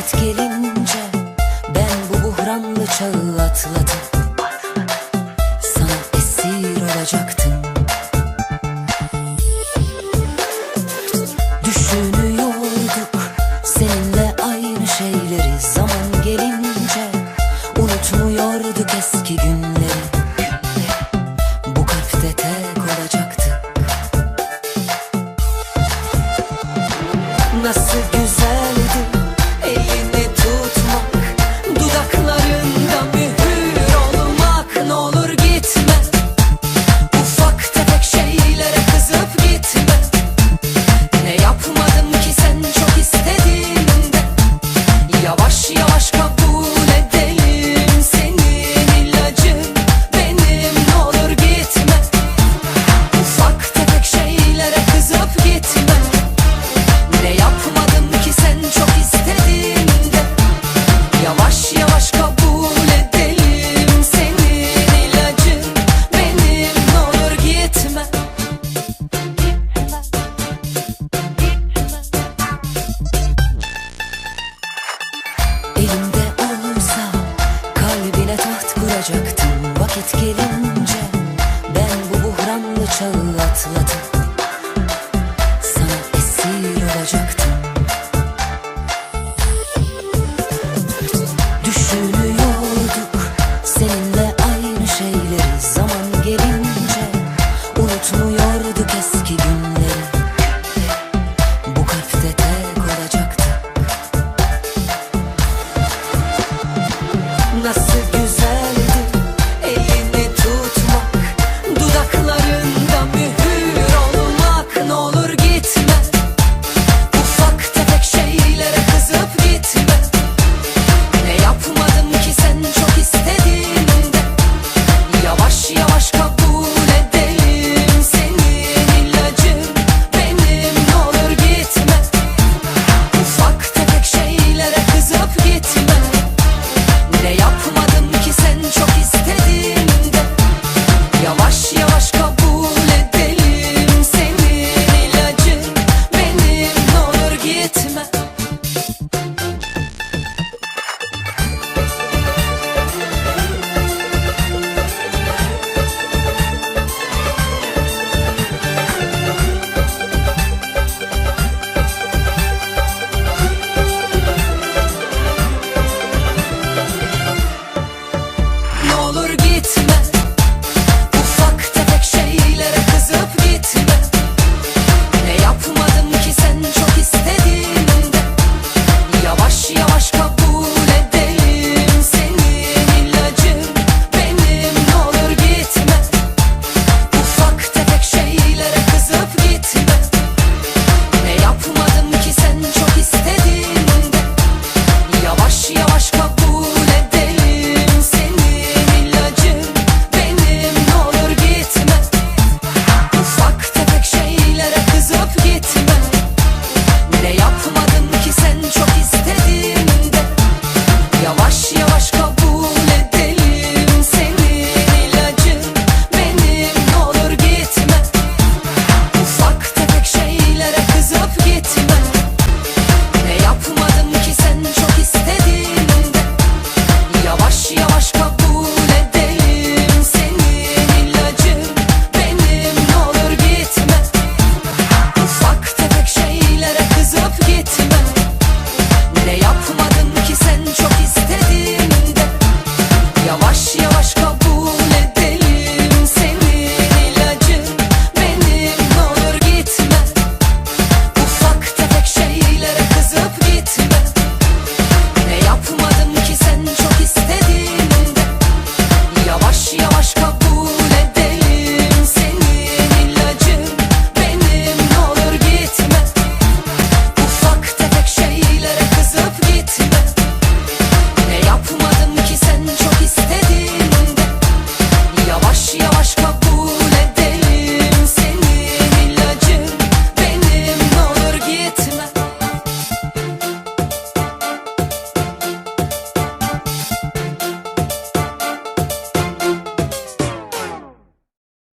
vakit gelince Ben bu buhranlı çağı atladım. Sana esir olacaktım. Düşünüyorduk seninle aynı şeyleri. Zaman gelince unutmuyorduk eski günleri. olacaktım Vakit gelince ben bu buhranlı çağı atladım. Sana esir olacaktım.